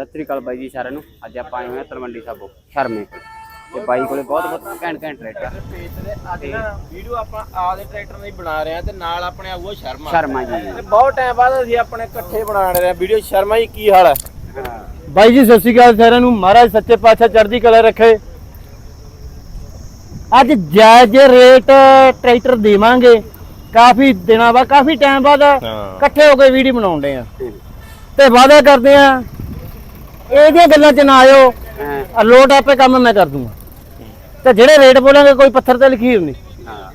ਸਤਿ ਸ੍ਰੀ ਅਕਾਲ ਬਾਈ ਜੀ ਸਾਰਿਆਂ ਨੂੰ। ਅੱਜ ਆਪਾਂ ਆਏ ਹੋਏ ਹਾਂ ਤਲਵੰਡੀ ਸਾਬੋ ਸ਼ਰਮੇ ਕੋਲ। ਤੇ ਬਾਈ ਕੋਲੇ ਬਹੁਤ ਬਹੁਤ ਘੈਂਟ ਘੈਂਟ ਟਰੈਕਟਰ ਆ। ਪੇਜ ਤੇ ਅੱਜ ਨਾ ਵੀਡੀਓ ਆਪਾਂ ਆਦੇ ਟਰੈਕਟਰ ਦੀ ਬਣਾ ਰਹੇ ਆ ਤੇ ਨਾਲ ਆਪਣੇ ਆਊਗਾ ਸ਼ਰਮਾ। ਸ਼ਰਮਾ ਜੀ। ਤੇ ਬਹੁਤ ਟਾਈਮ ਬਾਅਦ ਅਸੀਂ ਆਪਣੇ ਇਕੱਠੇ ਬਣਾ ਰਹੇ ਆ। ਵੀਡੀਓ ਸ਼ਰਮਾ ਜੀ ਕੀ ਹਾਲ ਹੈ ਹਾਂ। ਬਾਈ ਜੀ ਸਤਿ ਸ਼੍ਰੀ ਅਕਾਲ ਸਾਰਿਆਂ ਨੂੰ। ਮਹਾਰਾਜ ਸੱਚੇ ਪਾਤਸ਼ਾਹ ਚੜ੍ਹਦੀ ਕਲਾ ਰੱਖੇ। ਅੱਜ ਜਾਇਜ਼ ਰੇਟ ਟਰੈਕਟਰ ਦੇਵਾਂਗੇ। ਕਾਫੀ ਦਿਨਾਂ ਬਾਅਦ ਕਾਫੀ ਟਾਈਮ ਬਾਅਦ ਇਕੱਠੇ ਹੋ ਕੇ ਵੀਡੀਓ ਬਣਾਉਂਦੇ ਆ। ਤੇ ਵਾਅਦਾ ਕਰਦੇ ਆ ਇਹਦੀਆਂ ਗੱਲਾਂ 'ਚ ਨਾ ਆਇਓ। ਹਾਂ, ਲੋਡ ਆਪੇ ਕੰਮ ਮੈਂ ਕਰ ਦੂੰਗਾ। ਤੇ ਜਿਹੜੇ ਰੇਟ ਬੋਲਾਂਗੇ ਕੋਈ ਪੱਥਰ ਤੇ ਲਿਖੀ ਹੁੰਦੀ ਹਾਂ।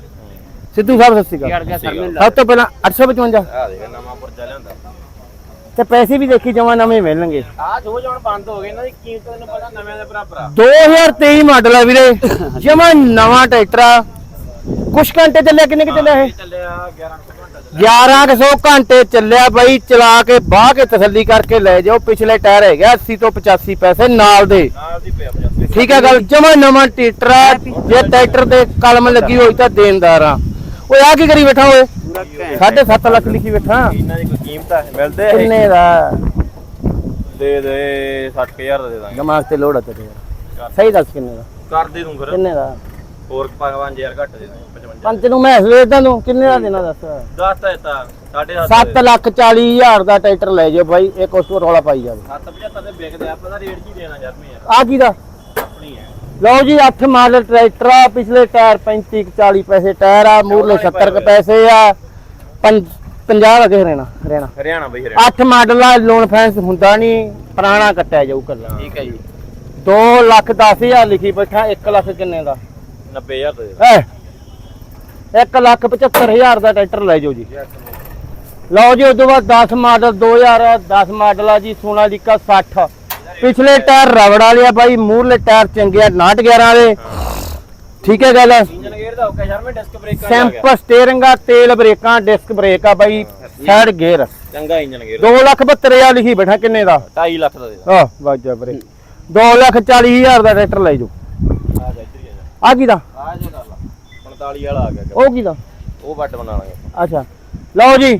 ਸਿੱਧੂ ਸਾਹਿਬ ਸਤਿ ਸ਼੍ਰੀ ਅਕਾਲ। ਸਭ ਤੋਂ ਪਹਿਲਾਂ 855 ਆ ਦੇਖ ਨਵਾਂ ਪੁਰਜਾ ਲਿਆਂਦਾ। ਤੇ ਪੈਸੇ ਵੀ ਦੇਖੀ ਜਮਾ ਨਵੇਂ ਮਿਲਣਗੇ। ਆ ਜੋ ਜਣ ਬੰਦ ਹੋ ਗਏ ਇਹਨਾਂ ਦੀ ਕੀਮਤ ਤੈਨੂੰ ਪਤਾ ਨਵਿਆਂ ਦੇ ਬਰਾਬਰ ਆ। 2023 ਮਾਡਲ ਆ ਵੀਰੇ। ਜਮਾ ਨਵਾਂ ਟਰੈਕਟਰ ਆ। ਕੁਛ ਘੰਟੇ ਚੱਲਿਆ ਕਿੰਨੇ ਕਿ ਚੱਲਿਆ ਇਹ? ਚੱਲਿਆ 1100 ਘੰਟਾ 1100 ਘੰਟੇ ਚੱਲਿਆ ਬਾਈ ਚਲਾ ਕੇ ਬਾਹ ਕੇ ਤਸੱਲੀ ਕਰਕੇ ਲੈ ਜਾਓ। ਪਿਛਲੇ ਟਾਇਰ ਹੈਗਾ 80 ਤੋਂ 85 ਪੈਸੇ ਨਾਲ ਦੇ। ਨਾਲ ਦੀ ਪਿਆ 85 ਠੀਕ ਹੈ ਗੱਲ? ਜਮਾ ਨਵਾਂ ਟਰੈਕਟਰ ਆ। ਜੇ ਟਰੈਕਟਰ ਤੇ ਕਲਮ ਲੱਗੀ ਹੋਈ ਤਾਂ ਦੇਣਦਾਰ ਆ। ਓਏ ਆ ਕੀ ਕਰੀ ਬੈਠਾ ਓਏ? ਪੂਰਾ ਘੈਂਟ 7.5 ਲੱਖ ਲਿਖੀ ਬੈਠਾ। ਇਹਨਾਂ ਦੀ ਕੋਈ ਕੀਮਤ ਆ ਮਿਲਦੇ ਆ ਕਿੰਨੇ ਦਾ? ਦੇ ਦੇ 60000 ਦਾ ਦੇ ਦਾਂਗੇ। ਦਿਮਾਗ ਤੇ ਲੋੜ ਆ ਤੇਰੇ। ਯਾਰ। ਸਹੀ ਦੱਸ ਕਿੰਨੇ ਦਾ? ਕਰ ਦੇ ਦੂੰ ਫਿਰ। ਕਿੰਨੇ ਦਾ? ਹੋਰ 5000 ਘੱਟ ਦੇ ਦਾਂਗੇ 55 ਪੰਜ ਨੂੰ ਮੈਂ ਵੇਚਦਾ ਤੂੰ ਕਿੰਨੇ ਦਾ ਦੇਣਾ ਦੱਸ? ਦੱਸ ਤਾਂ ਦਿੱਤਾ 7.5 7 ਲੱਖ 40 ਹਜ਼ਾਰ ਦਾ ਟਰੈਕਟਰ ਲੈ ਜਾਓ ਬਾਈ ਇੱਕ ਉਸ ਤੋਂ ਰੌਲਾ ਪਾਈ ਜਾਵੇ। 775 ਦੇ ਵਿਕਦੇ ਆ, ਆਪਾਂ ਦਾ ਰੇਟ ਕੀ ਦੇਣਾ ਯਾਰ ਮੈਂ? ਯਾਰ ਆ ਕੀ ਦਾ? ਆਪਣੀ ਹੈ। ਲਓ ਜੀ 8 ਮਾਡਲ ਟਰੈਕਟਰ ਆ ਪਿਛਲੇ ਟਾਇਰ 35 ਕੁ 40 ਪੈਸੇ ਟਾਇਰ ਆ ਮੂਰਲੇ 70 ਕੁ ਪੈਸੇ ਆ 50 ਲੱਗੇ ਰਹਿਣਾ ਰਹਿਣਾ ਹਰਿਆਣਾ। ਬਈ ਹਰਿਆਣਾ। 8 ਮਾਡਲ ਆ ਲੋਨ ਫੈਂਸ ਹੁੰਦਾ ਨਹੀਂ ਪੁਰਾਣਾ ਕੱਟਿਆ ਜਾਊ ਕੱਲਾ। ਠੀਕ ਹੈ ਜੀ। 2 ਲੱਖ 10 ਹਜ਼ਾਰ ਲਿਖੀ ਬੈਠਾ 1 ਲੱਖ ਕਿੰਨੇ ਦਾ? 90000 ਦੇ ਦੇ ਐ 1 ਲੱਖ 75 ਹਜ਼ਾਰ ਦਾ ਟਰੈਕਟਰ ਲੈ ਜਾਓ ਜੀ। ਲਓ ਜੀ ਉਦੋਂ ਬਾਅਦ 10 ਮਾਡਲ 2010 ਮਾਡਲ ਆ ਜੀ ਸੋਨਾਲੀਕਾ 60 ਪਿਛਲੇ ਟਾਇਰ ਰਬੜ ਵਾਲੇ ਆ ਬਾਈ ਮੂਹਰਲੇ ਟਾਇਰ ਚੰਗੇ ਆ 911 ਵਾਲੇ। ਠੀਕ ਹੈ ਗੱਲ? ਇੰਜਨ ਗੇਅਰ ਦਾ ਓਕੇ ਯਾਰ ਮੈਂ ਡਿਸਕ ਬ੍ਰੇਕ ਕਰ ਗਿਆ। ਸੈਂਪਲ ਸਟੀਅਰਿੰਗ ਆ ਤੇਲ ਬ੍ਰੇਕਾਂ ਡਿਸਕ ਬ੍ਰੇਕ ਆ ਬਾਈ ਸਾਈਡ ਗੇਅਰ ਚੰਗਾ ਇੰਜਨ ਗੇਅਰ। 2 ਲੱਖ 72 ਹਜ਼ਾਰ ਲਿਖੀ ਬੈਠਾ ਕਿੰਨੇ ਦਾ? 2.5 ਲੱਖ ਦਾ ਦੇ ਦਾ ਵਾਜਾ ਬਰੇ 2 ਲੱਖ 40 ਹਜ਼ਾਰ ਦਾ ਟਰੈਕਟਰ ਲੈ ਜਾਓ। ਆ ਜਾ ਆ ਕੀ ਦਾ? ਆ ਜੇ ਕਰ ਲਾ 45 ਵਾਲਾ ਆ ਗਿਆ ਉਹ ਕੀ ਦਾ? ਉਹ ਵੱਟ ਬਣਾ ਲਾਂਗੇ। ਅੱਛਾ। ਲਓ ਜੀ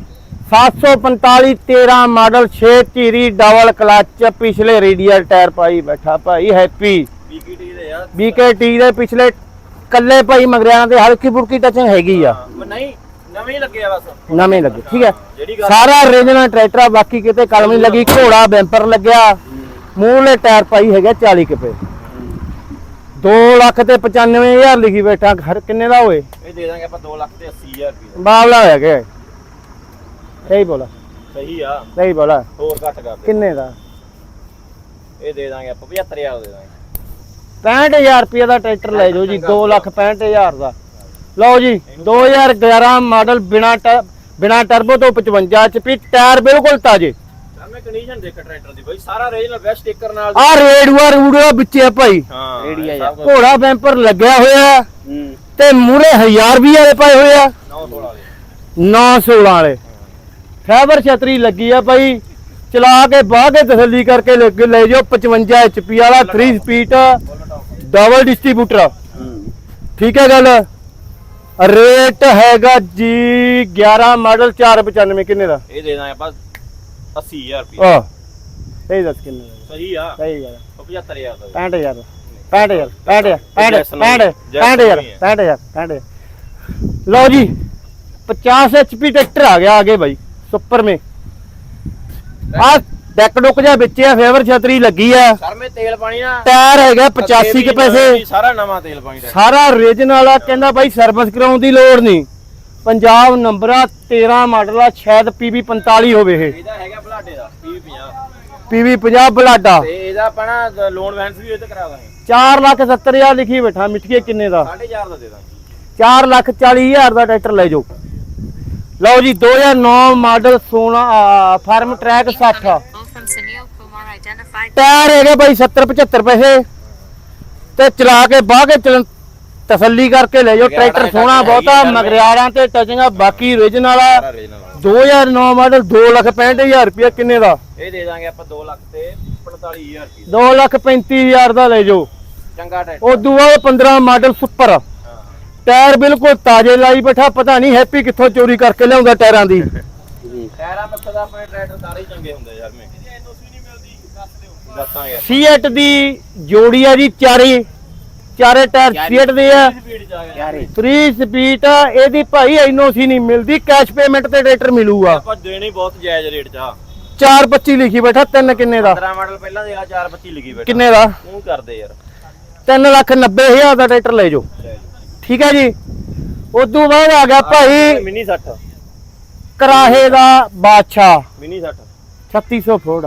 745 13 ਮਾਡਲ 6 ਧੀਰੀ ਡਬਲ ਕਲਚ ਪਿਛਲੇ ਰੇਡੀਅਲ ਟਾਇਰ ਪਾਈ ਬੈਠਾ ਭਾਈ ਹੈਪੀ ਬੀਕੀਟੀ ਦੇ ਯਾਰ BKT ਦੇ ਪਿਛਲੇ ਕੱਲੇ ਭਾਈ ਮਗਰਿਆਂ ਦੇ ਹਲਕੀ ਫੁਲਕੀ ਟਚਿੰਗ ਹੈਗੀ ਆ। ਨਹੀਂ ਨਵੇਂ ਲੱਗੇ ਆ ਬਸ। ਨਵੇਂ ਲੱਗੇ ਠੀਕ ਹੈ ਸਾਰਾ ਰੀਜਨਲ ਟਰੈਕਟਰ ਆ ਬਾਕੀ ਕਿਤੇ ਕਲਮ ਨਹੀਂ ਲੱਗੀ ਘੋੜਾ ਬੈਂਪਰ ਲੱਗਿਆ। ਮੂਹਲੇ ਟਾਇਰ ਪਾਈ ਹੈਗਾ 40 ਕੁ ਪਏ 2 ਲੱਖ ਤੇ 95000 ਲਿਖੀ ਬੈਠਾ ਹਰ ਕਿੰਨੇ ਦਾ ਹੋਏ? ਇਹ ਦੇ ਦਾਂਗੇ ਆਪਾਂ 2 ਲੱਖ ਤੇ 80000 ਰੁਪਏ। ਬਾਵਲਾ ਹੋਇਆ ਕਿ? ਸਹੀ ਬੋਲਾ। ਸਹੀ ਆ। ਸਹੀ ਬੋਲਾ। ਹੋਰ ਘੱਟ ਕਰ ਦੇ। ਕਿੰਨੇ ਦਾ? ਇਹ ਦੇ ਦਾਂਗੇ ਆਪਾਂ 75000 ਦੇ ਦਾਂਗੇ। 65000 ਰੁਪਏ ਦਾ ਟਰੈਕਟਰ ਲੈ ਜਾਓ ਜੀ 2 ਲੱਖ 65000 ਦਾ। ਲਓ ਜੀ 2011 ਮਾਡਲ ਬਿਨਾ ਬਿਨਾ ਟਰਬੋ ਤੋਂ 55 ਚ ਵੀ ਟਾਇਰ ਬਿਲਕੁਲ ਤਾਜ਼ੇ। ਮੈਂ ਕੰਡੀਸ਼ਨ ਦੇਖ ਟਰੈਕਟਰ ਦੀ ਬਈ ਸਾਰਾ ਰੀਜਨਲ ਵੈਸਟ ਸਟicker ਨਾਲ ਆ ਰੇਡੂਆ ਰੂਡੂਆ ਵਿੱਚੇ ਭਾਈ। ਹਾਂ। ਰੇੜੀ ਆ। ਘੋੜਾ ਬੈਂਪਰ ਲੱਗਿਆ ਹੋਇਆ ਹੂੰ ਤੇ ਮੂਰੇ 1000 ਵੀ ਵਾਲੇ ਪਏ ਹੋਏ ਆ। 916 ਦੇ 916 ਵਾਲੇ। ਫਾਈਬਰ ਛਤਰੀ ਲੱਗੀ ਆ ਭਾਈ ਚਲਾ ਕੇ ਬਾਹ ਕੇ ਤਸੱਲੀ ਕਰਕੇ ਲੈ ਕੇ ਲੈ ਜਾਓ। 55 HP ਵਾਲਾ 3 ਸਪੀਡ ਡਬਲ ਡਿਸਟ੍ਰੀਬਿਊਟਰ ਠੀਕ ਹੈ ਗੱਲ? ਰੇਟ ਹੈਗਾ ਜੀ 11 ਮਾਡਲ 495 ਕਿੰਨੇ ਦਾ? ਇਹ ਦੇ ਆਪਾਂ 80000 ਰੁਪਏ ਆ ਸਹੀ ਦੱਸ ਕਿੰਨੇ ਦਾ? ਸਹੀ ਆ। ਸਹੀ ਉਹ 75000 ਦਾ। 65000 65000 65000 65000 65000 65000 65000 ਲਓ ਜੀ 50 HP ਟਰੈਕਟਰ ਆ ਗਿਆ ਆਗੇ ਭਾਈ ਸੁਪਰ ਮੇ। ਆ ਡੈਕ ਡੁੱਕ ਜਾ ਵਿੱਚ ਆ ਫੇਵਰ ਛਤਰੀ ਲੱਗੀ ਆ। ਸਰ ਮੈਂ ਤੇਲ ਪਾਣੀ ਨਾ ਟਾਇਰ ਹੈਗਾ 85 ਕੇ ਪੈਸੇ। ਸਾਰਾ ਨਵਾਂ ਤੇਲ ਪਾਣੀ ਦਾ। ਸਾਰਾ ਰੀਜਨਲ ਆ ਕਹਿੰਦਾ ਬਾਈ ਸਰਵਿਸ ਕਰਾਉਣ ਦੀ ਲੋੜ ਨਹੀਂ। ਪੰਜਾਬ ਨੰਬਰ ਆ 13 ਮਾਡਲ ਆ ਸ਼ਾਇਦ PV 45 ਹੋਵੇ ਇਹ। ਇਹਦਾ ਹੈਗਾ ਬਲਾਡੇ ਦਾ 2050 PV 50 ਬਲਾਡਾ ਤੇ ਇਹਦਾ ਆਪਣਾ ਲੋਨ ਵੈਂਸ ਵੀ ਇਹ ਤੇ ਕਰਾ ਦਾਂਗੇ 4 ਲੱਖ 70 ਹਜ਼ਾਰ ਲਿਖੀ ਬੈਠਾ ਮਿੱਠੀਏ ਕਿੰਨੇ ਦਾ? 4.5 ਦਾ ਦੇ ਦਾਂਗੇ। 4 ਲੱਖ 40 ਹਜ਼ਾਰ ਦਾ ਟਰੈਕਟਰ ਲੈ ਜਾਓ। ਲਓ ਜੀ 2009 ਮਾਡਲ ਸੋਨਾ Farmtrac 60 Call from Sunil Kumar identified. Tyre ਹੈਗੇ ਬਾਈ 70 75 ਪੈਸੇ। ਤੇ ਚਲਾ ਕੇ ਬਾਹ ਕੇ ਤਸੱਲੀ ਕਰਕੇ ਲੈ ਜਾਓ। ਟਰੈਕਟਰ ਸੋਹਣਾ ਬਹੁਤਾ ਮਗਰਿਆੜਾਂ ਤੇ ਟਚਿੰਗਾਂ ਬਾਕੀ original ਆ। 2009 ਮਾਡਲ 2 ਲੱਖ 65000 ਰੁਪਏ ਕਿੰਨੇ ਦਾ? ਇਹ ਦੇ ਦਾਂਗੇ ਆਪਾਂ 2 ਲੱਖ ਤੇ 45000 ਰੁਪਏ 2 ਲੱਖ 35000 ਦਾ ਲੈ ਜਾਓ। ਚੰਗਾ ਟਰੈਕਟਰ। ਉਦੋਂ ਬਾਅਦ 15 ਮਾਡਲ ਸੁਪਰ। ਟਾਇਰ ਬਿਲਕੁਲ ਤਾਜ਼ੇ ਲਾਈ ਬੈਠਾ ਪਤਾ ਨਹੀਂ ਹੈਪੀ ਕਿੱਥੋਂ ਚੋਰੀ ਕਰਕੇ ਲਿਆਉਂਦਾ ਟਾਇਰਾਂ ਦੀ। ਟਾਇਰਾਂ ਪੱਖੋਂ ਦਾ ਆਪਣੇ ਟਰੈਕਟਰ ਸਾਰੇ ਚੰਗੇ ਹੁੰਦੇ ਯਾਰ ਮੈਂ। ਐਨਓਸੀ ਨਹੀਂ ਮਿਲਦੀ ਦੱਸ ਦਿਓ ਦੱਸਾਂਗੇ। ਸੀਐਟ ਦੀ ਜੋੜੀ ਆ ਜੀ ਚਾਰੇ। ਚਾਰੇ ਟਾਇਰ ਸੀਐਟ ਦੇ ਆ। ਸਪੀਡ ਚ ਆ ਗਿਆ। ਯਾਰੇ। 3 ਸਪੀਡ ਇਹਦੀ ਭਾਈ ਐਨਓਸੀ ਨਹੀਂ ਮਿਲਦੀ ਕੈਸ਼ ਪੇਮੈਂਟ ਤੇ ਟਰੈਕਟਰ ਮਿਲੂਗਾ। ਆਪਾਂ ਦੇਣੀ ਬਹੁਤ ਜਾਇਜ਼ ਰੇਟ ਚ ਆ। 425 ਲਿਖੀ ਬੈਠਾ ਤਿੰਨ ਕਿੰਨੇ ਦਾ? 15 ਮਾਡਲ ਪਹਿਲਾਂ ਦੇ ਆ 425 ਲਿਖੀ ਬੈਠਾ। ਕਿੰਨੇ ਦਾ? ਤੂੰ ਕਰਦੇ ਯਾਰ। 3 ਲੱਖ 90 ਹਜ਼ਾਰ ਦਾ ਟਰੈਕਟਰ ਲੈ ਜਾਓ। ਠੀਕ ਹੈ ਜੀ? ਉਦੋਂ ਬਾਅਦ ਆ ਗਿਆ ਭਾਈ ਮਿਨੀ 60 ਕਰਾਹੇ ਦਾ ਬਾਦਸ਼ਾਹ। ਮਿਨੀ 60 3600 ਫੋੜ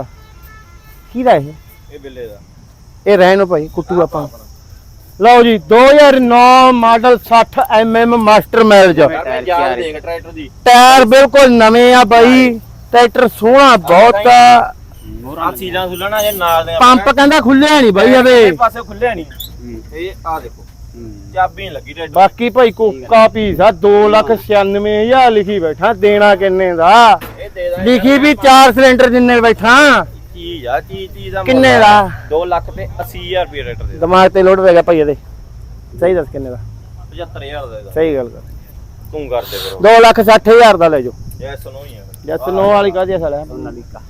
ਕਿਹਦਾ ਇਹ? ਇਹ ਬਿੱਲੇ ਦਾ। ਇਹ ਰਹਿਣ ਭਾਈ ਕੁੱਟੂ ਆਪਾਂ। ਲਓ ਜੀ 2009 ਮਾਡਲ 60 mm ਮਾਸਟਰ ਮੈਲਜ ਟਰੈਕਟਰ ਦੀ। ਟਾਇਰ ਬਿਲਕੁਲ ਨਵੇਂ ਆ ਬਾਈ ਟਰੈਕਟਰ ਸੋਹਣਾ ਬਹੁਤ ਆ। ਆ ਸੀਲਾਂ ਸੁਲਣਾ ਜੇ ਨਾਲ ਦੇ ਪੰਪ ਕਹਿੰਦਾ ਖੁੱਲਿਆ ਨਹੀਂ ਬਾਈ ਇਹਦੇ ਇਹ ਪਾਸੇ ਖੁੱਲਿਆ ਨਹੀਂ। ਇਹ ਆ ਦੇਖੋ। ਚਾਬੀ ਨਹੀਂ ਲੱਗੀ ਟਰੈਕਟਰ। ਬਾਕੀ ਭਾਈ ਕੋਕਾ ਪੀਸ ਆ 296000 ਲਿਖੀ ਬੈਠਾ ਦੇਣਾ ਕਿੰਨੇ ਦਾ? ਇਹ ਦੇ ਦਾਂਗੇ। ਲਿਖੀ ਵੀ 4 ਸਿਲੰਡਰ ਜਿੰਨੇ ਬੈਠਾ। ਚੀਜ਼ ਆ ਚੀਜ਼ ਚੀਜ਼ ਦਾ ਕਿੰਨੇ ਦਾ? 2 ਲੱਖ ਤੇ 80000 ਰੁਪਏ ਟਰੈਕਟਰ ਦੇ ਦਿਮਾਗ ਤੇ ਲੋਡ ਪੈ ਗਿਆ ਭਾਈ ਇਹਦੇ। ਸਹੀ ਦੱਸ ਕਿੰਨੇ ਦਾ? 75000 ਦਾ ਇਹਦਾ। ਸਹੀ ਗੱਲ ਕਰ। ਤੂੰ ਕਰਦੇ ਕਰੋ 2 ਲੱਖ 60000 ਦਾ ਲੈ ਜਾਓ। ਯੈਸ ਨੋ ਹੀ ਹੈ ਜਸ ਨੋ ਵਾਲੀ ਕਾਹਦੀ ਆ ਸਾਲਿਆ? ਸੋਨਾਲੀਕਾ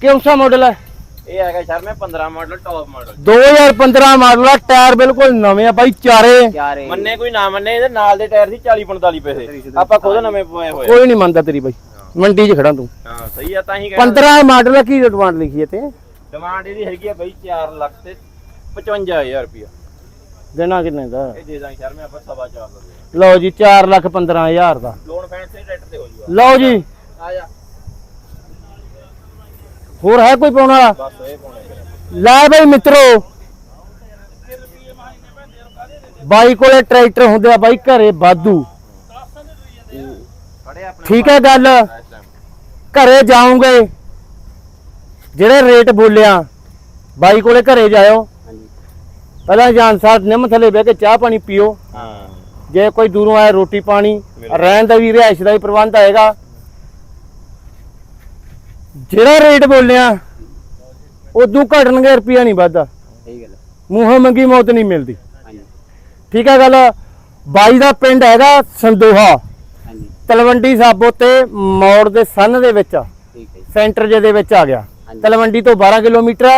ਕਿਉਂ ਸਾ ਮਾਡਲ ਹੈ ਇਹ ਹੈਗਾ ਸ਼ਰਮੇ 15 ਮਾਡਲ ਟੌਪ ਮਾਡਲ 2015 ਮਾਡਲ ਆ ਟਾਇਰ ਬਿਲਕੁਲ ਨਵੇਂ ਆ ਬਾਈ ਚਾਰੇ। ਯਾਰੇ ਮੰਨੇ ਕੋਈ ਨਾ ਮੰਨੇ ਇਹਦੇ ਨਾਲ ਦੇ ਟਾਇਰ ਸੀ 40 45 ਪੈਸੇ। ਆਪਾਂ ਖੁਦ ਨਵੇਂ ਪਵਾਏ ਹੋਏ ਆ। ਕੋਈ ਨਹੀਂ ਮੰਨਦਾ ਤੇਰੀ ਬਾਈ। ਮੰਡੀ 'ਚ ਖੜਾ ਤੂੰ। ਹਾਂ ਸਹੀ ਆ ਤਾਂ ਹੀ ਕਹਿੰਦਾ 15 ਮਾਡਲ ਕੀ ਡਿਮਾਂਡ ਲਿਖੀ ਹੈ ਤੇ ਡਿਮਾਂਡ ਇਹਦੀ ਹੈਗੀ ਆ ਬਈ 4 ਲੱਖ ਤੇ 55000 ਰੁਪਇਆ। ਦੇਣਾ ਕਿੰਨੇ ਦਾ? ਇਹ ਦੇ ਦਾਂਗੇ ਸ਼ਰਮੇ ਆਪਾਂ ਸਵਾ ਚਾਰ ਦਾ ਦੇ ਲਓ ਜੀ 4 ਲੱਖ 15000 ਦਾ। ਲੋਨ ਫੈਂਸ ਤੇ ਟਰੈਕਟਰ ਤੇ ਹੋ ਜੂਗਾ। ਲਓ ਜੀ। ਆ ਜਾ। ਹੋਰ ਹੈ ਕੋਈ ਪਾਉਣ ਵਾਲਾ? ਬਸ ਇਹ ਪਾਉਣਾ ਲੈ ਬਈ ਮਿੱਤਰੋ। ਬਾਈ ਕੋਲੇ ਟਰੈਕਟਰ ਹੁੰਦੇ ਆ ਬਾਈ ਘਰੇ ਬਾਦੂ ਠੀਕ ਹੈ ਗੱਲ। ਘਰੇ ਜਾਓਗੇ। ਜਿਹੜੇ ਰੇਟ ਬੋਲਿਆ ਬਾਈ ਕੋਲੇ ਘਰੇ ਜਾਇਓ। ਪਹਿਲਾਂ ਜਾਨ ਸਾਹਿਬ ਨਿੰਮ ਥੱਲੇ ਬਹਿ ਕੇ ਚਾਹ ਪਾਣੀ ਪੀਓ। ਹਾਂ। ਜੇ ਕੋਈ ਦੂਰੋਂ ਆਇਆ ਰੋਟੀ ਪਾਣੀ ਰਹਿਣ ਦਾ ਵੀ ਰਿਹਾਇਸ਼ ਦਾ ਵੀ ਪ੍ਰਬੰਧ ਆਏਗਾ। ਜਿਹੜਾ ਰੇਟ ਬੋਲਿਆ ਉਦੋਂ ਘਟਣਗੇ ਰੁਪਿਆ ਨਹੀਂ ਵੱਧਦਾ। ਸਹੀ ਗੱਲ। ਮੂੰਹੋਂ ਮੰਗੀ ਮੌਤ ਨਹੀਂ ਮਿਲਦੀ। ਠੀਕ ਹੈ ਗੱਲ। ਬਾਈ ਦਾ ਪਿੰਡ ਹੈਗਾ ਸੰਦੋਹਾ। ਤਲਵੰਡੀ ਸਾਬੋ ਤੇ ਮੋੜ ਦੇ ਸੰਨ ਦੇ ਵਿੱਚ ਠੀਕ ਹੈ ਜੀ। ਸੈਂਟਰ ਜੇ ਦੇ ਵਿੱਚ ਆ ਗਿਆ। ਤਲਵੰਡੀ ਤੋਂ 12 ਕਿਲੋਮੀਟਰ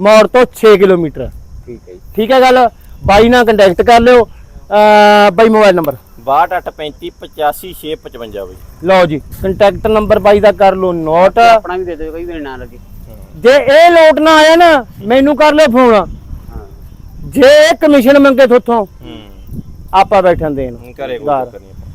ਮੋੜ ਤੋਂ 6 ਕਿਲੋਮੀਟਰ। ਠੀਕ ਹੈ ਜੀ। ਠੀਕ ਹੈ ਗੱਲ? ਬਾਈ ਨਾਲ ਕੰਟੈਕਟ ਕਰ ਲਿਓ। ਬਾਈ ਮੋਬਾਈਲ ਨੰਬਰ 6235 85655 ਬਈ। ਲਓ ਜੀ ਕੰਟੈਕਟ ਨੰਬਰ ਬਾਈ ਦਾ ਕਰ ਲਓ ਨੋਟ ਆਪਣਾ ਵੀ ਦੇ ਦਿਓ ਕੋਈ ਵੀ ਨਾ ਲੱਗੇ ਜੇ ਇਹ ਲੋਟ ਨਾ ਆਇਆ ਨਾ ਮੈਨੂੰ ਕਰ ਲਿਓ ਫੋਨ ਜੇ ਇਹ ਕਮਿਸ਼ਨ ਮੰਗੇ ਥੋਥੋਂ ਹੂੰ। ਆਪਾਂ ਬੈਠਣ ਦੇਣ। ਘਰੇ ਕੋਈ ਗਾਰ। ਚੱਕਰ ਨਹੀਂ ਆਪਾਂ।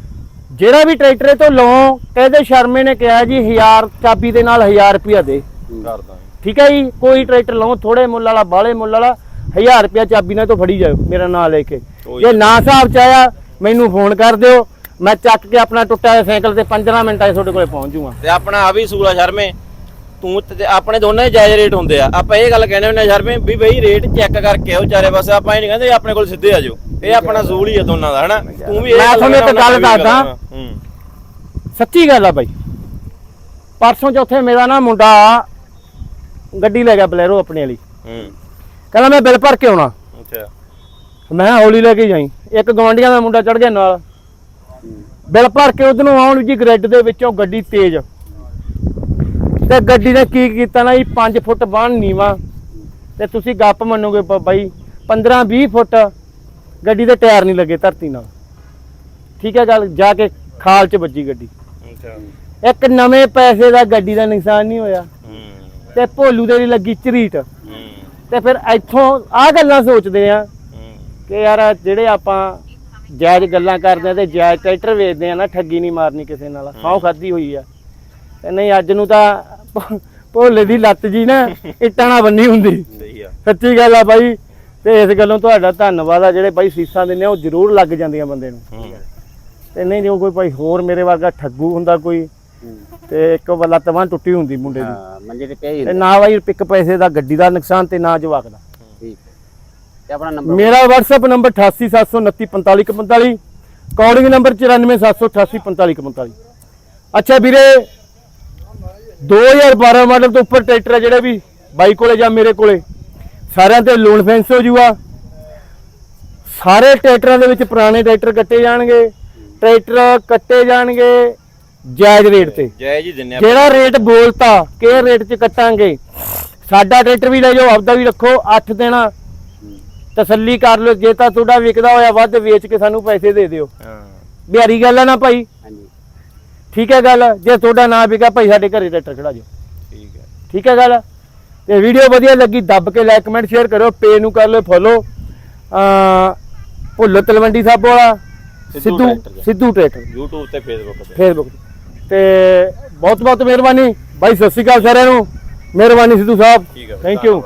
ਜਿਹੜਾ ਵੀ ਟਰੈਕਟਰ ਇਹ ਤੋਂ ਲਓ ਕਹਿੰਦੇ ਸ਼ਰਮੇ ਨੇ ਕਿਹਾ ਜੀ 1000 ਚਾਬੀ ਦੇ ਨਾਲ 1000 ਰੁਪਿਆ ਦੇ। ਕਰ ਦਾਂਗੇ ਠੀਕ ਹੈ ਜੀ? ਕੋਈ ਟਰੈਕਟਰ ਲਓ ਥੋੜੇ ਮੁੱਲ ਵਾਲਾ ਬਾਲੇ ਮੁੱਲ ਵਾਲਾ 1000 ਰੁਪਿਆ ਚਾਬੀ ਨਾਲ ਤੋਂ ਫੜੀ ਜਾਓ ਮੇਰਾ ਨਾਮ ਲੈ ਕੇ। ਜੇ ਨਾ ਹਿਸਾਬ ਚ ਆਇਆ ਮੈਨੂੰ ਫੋਨ ਕਰ ਦਿਓ ਮੈਂ ਚੱਕ ਕੇ ਆਪਣਾ ਟੁੱਟਾ ਹੋਇਆ ਸਾਈਕਲ ਤੇ 15 ਮਿੰਟਾਂ 'ਚ ਤੁਹਾਡੇ ਕੋਲੇ ਪਹੁੰਚ ਜਾਊਂਗਾ ਤੇ ਆਪਣਾ ਆ ਵੀ ਸੂਲਾ ਸ਼ਰਮੇ। ਤੂੰ ਤੇ ਆਪਣੇ ਦੋਨੇ ਜਾਇਜ਼ ਰੇਟ ਹੁੰਦੇ ਆ। ਆਪਾਂ ਇਹ ਗੱਲ ਕਹਿੰਦੇ ਹੁੰਦੇ ਆ ਸ਼ਰਮੇ ਵੀ ਬਈ ਰੇਟ ਚੈੱਕ ਕਰਕੇ ਆਓ ਚਾਰੇ ਪਾਸੇ ਆਪਾਂ ਇਹ ਨਹੀਂ ਕਹਿੰਦੇ ਆਪਣੇ ਕੋਲ ਸਿੱਧੇ ਆ ਜਾਓ। ਇਹ ਆਪਣਾ ਸੂਲ ਹੀ ਆ ਦੋਨਾਂ ਦਾ ਹਨਾ? ਤੂੰ ਵੀ ਇਹ ਮੈਂ ਤੁਹਾਨੂੰ ਇੱਕ ਗੱਲ ਦੱਸਦਾ। ਸੱਚੀ ਗੱਲ ਆ ਬਾਈ। ਪਰਸੋਂ ਚੌਥੇ ਮੇਰਾ ਨਾ ਮੁੰਡਾ ਗੱਡੀ ਲੈ ਗਿਆ ਬਲੈਰੋ ਆਪਣੇ ਵਾਲੀ। ਹੂੰ। ਕਹਿੰਦਾ ਮੈਂ ਬਿੱਲ ਭਰ ਕੇ ਆਉਣਾ। ਅੱਛਾ। ਮੈਂ ਹੌਲੀ ਲੈ ਕੇ ਜਾਈ। ਇੱਕ ਗਵੰਡੀਆਂ ਦਾ ਮੁੰਡਾ ਚੜ ਗਿਆ ਨਾਲ। ਬਿੱਲ ਭਰ ਕੇ ਉਧਰ ਨੂੰ ਆਉਣ ਜੀ ਗ੍ਰਿਡ ਦੇ ਵਿੱਚੋਂ ਗੱਡੀ ਤੇਜ਼। ਤੇ ਗੱਡੀ ਨੇ ਕੀ ਕੀਤਾ ਨਾ ਜੀ 5 ਫੁੱਟ ਬਾਹਰ ਨੀਵਾ। ਤੇ ਤੁਸੀਂ ਗੱਪ ਮੰਨੋਗੇ ਬਾਈ 15 20 ਫੁੱਟ ਗੱਡੀ ਦੇ ਟਾਇਰ ਨਹੀਂ ਲੱਗੇ ਧਰਤੀ ਨਾਲ। ਠੀਕ ਹੈ ਗੱਲ ਜਾ ਕੇ ਖਾਲ 'ਚ ਵੱਜੀ ਗੱਡੀ। ਅੱਛਾ। ਇੱਕ ਨਵੇਂ ਪੈਸੇ ਦਾ ਗੱਡੀ ਦਾ ਨੁਕਸਾਨ ਨਹੀਂ ਹੋਇਆ। ਤੇ ਭੋਲੂ ਦੇ ਵੀ ਲੱਗੀ ਝਰੀਟ। ਹੂੰ। ਤੇ ਫਿਰ ਇੱਥੋਂ ਆਹ ਗੱਲਾਂ ਸੋਚਦੇ ਆ ਕਿ ਯਾਰ ਜਿਹੜੇ ਆਪਾਂ ਜਾਇਜ਼ ਗੱਲਾਂ ਕਰਦੇ ਆ ਤੇ ਜਾਇਜ਼ ਟਰੈਕਟਰ ਵੇਚਦੇ ਆ ਨਾ ਠੱਗੀ ਨਹੀਂ ਮਾਰਨੀ ਕਿਸੇ ਨਾਲ। ਸੌ ਖਾਦੀ ਹੋਈ ਆ। ਤੇ ਨਹੀਂ ਅੱਜ ਨੂੰ ਤਾਂ ਭੋਲੇ ਦੀ ਲੱਤ ਜੀ ਨਾ ਇੱਟਾਂ ਨਾਲ ਬੰਨੀ ਹੁੰਦੀ। ਸਹੀ ਆ। ਸੱਚੀ ਗੱਲ ਆ ਬਾਈ। ਤੇ ਇਸ ਗੱਲੋਂ ਤੁਹਾਡਾ ਧੰਨਵਾਦ ਆ ਜਿਹੜੇ ਬਾਈ ਸੀਸਾਂ ਦਿੰਦੇ ਆ ਉਹ ਜ਼ਰੂਰ ਲੱਗ ਜਾਂਦੀਆਂ ਬੰਦੇ ਨੂੰ। ਤੇ ਨਹੀਂ ਜੋ ਕੋਈ ਭਾਈ ਹੋਰ ਮੇਰੇ ਵਰਗਾ ਠੱਗੂ ਹੁੰਦਾ ਕੋਈ। ਤੇ ਇੱਕ ਵੱਲਾ ਤਵਾਂ ਟੁੱਟੀ ਹੁੰਦੀ ਮੁੰਡੇ ਦੀ। ਹਾਂ ਮੰਜੇ ਤੇ ਨਾ ਬਾਈ ਪਿੱਕ ਪੈਸੇ ਦਾ ਗੱਡੀ ਦਾ ਨੁਕਸਾਨ ਤੇ ਨਾ ਜਵਾਕ ਦਾ। ਠੀਕ। ਹੈ। ਤੇ ਆਪਣਾ ਨੰਬਰ ਮੇਰਾ WhatsApp ਨੰਬਰ 8879454545 ਕਾਲਿੰਗ ਨੰਬਰ 9478844545 ਅੱਛਾ ਵੀਰੇ 2012 ਮਾਡਲ ਤੋਂ ਉੱਪਰ ਟਰੈਕਟਰ ਆ ਜਿਹੜੇ ਵੀ ਬਾਈ ਕੋਲੇ ਜਾਂ ਮੇਰੇ ਕੋਲੇ? ਸਾਰਿਆਂ ਤੇ ਲੋਨ ਫੈਂਸ ਹੋ ਜੂਗਾ। ਸਾਰੇ ਟਰੈਕਟਰਾਂ ਦੇ ਵਿੱਚ ਪੁਰਾਣੇ ਟਰੈਕਟਰ ਕੱਟੇ ਜਾਣਗੇ ਟਰੈਕਟਰ ਕੱਟੇ ਜਾਣਗੇ ਜਾਇਜ਼ ਰੇਟ ਤੇ। ਜੈ ਜੀ ਦਿੰਨੇ ਆ। ਜਿਹੜਾ ਰੇਟ ਬੋਲਤਾ ਕਿ ਰੇਟ 'ਚ ਕੱਟਾਂਗੇ ਸਾਡਾ ਟਰੈਕਟਰ ਵੀ ਲੈ ਜਾਓ ਆਪਦਾ ਵੀ ਰੱਖੋ 8 ਦੇਣਾ ਤਸੱਲੀ ਕਰ ਲਓ ਜੇ ਤਾਂ ਤੁਹਾਡਾ ਵਿਕਦਾ ਹੋਇਆ ਵੱਧ ਵੇਚ ਕੇ ਸਾਨੂੰ ਪੈਸੇ ਦੇ ਦਿਓ। ਹਾਂ। ਬਿਹਾਰੀ ਗੱਲ ਆ ਨਾ ਭਾਈ? ਹਾਂਜੀ। ਠੀਕ ਹੈ ਗੱਲ ਜੇ ਤੁਹਾਡਾ ਨਾ ਵਿਕਾ ਭਾਈ ਸਾਡੇ ਘਰੇ ਟਰੈਕਟਰ ਖੜਾ ਜਾਓ। ਠੀਕ ਹੈ। ਠੀਕ ਹੈ ਗੱਲ? ਤੇ ਵੀਡੀਓ ਵਧੀਆ ਲੱਗੀ ਦੱਬ ਕੇ ਲਾਈਕ ਕਮੈਂਟ ਸ਼ੇਅਰ ਕਰੋ ਪੇ ਨੂੰ ਕਰ ਲਓ ਫੋਲੋ ਅ ਭੁੱਲੋ ਤਲਵੰਡੀ ਸਾਬੋ ਵਾਲਾ ਸਿੱਧੂ ਸਿੱਧੂ ਟਰੈਕਟਰ YouTube ਤੇ Facebook ਤੇ। ਫੇਸਬੁੱਕ ਤੇ। ਬਹੁਤ ਬਹੁਤ ਮਿਹਰਬਾਨੀ। ਬਾਈ ਸਤਿ ਸ਼੍ਰੀ ਅਕਾਲ ਸਾਰਿਆਂ ਨੂੰ। ਮਿਹਰਬਾਨੀ ਸਿੱਧੂ ਸਾਹਿਬ। ਠੀਕ ਹੈ ਥੈਂਕ ਯੂ।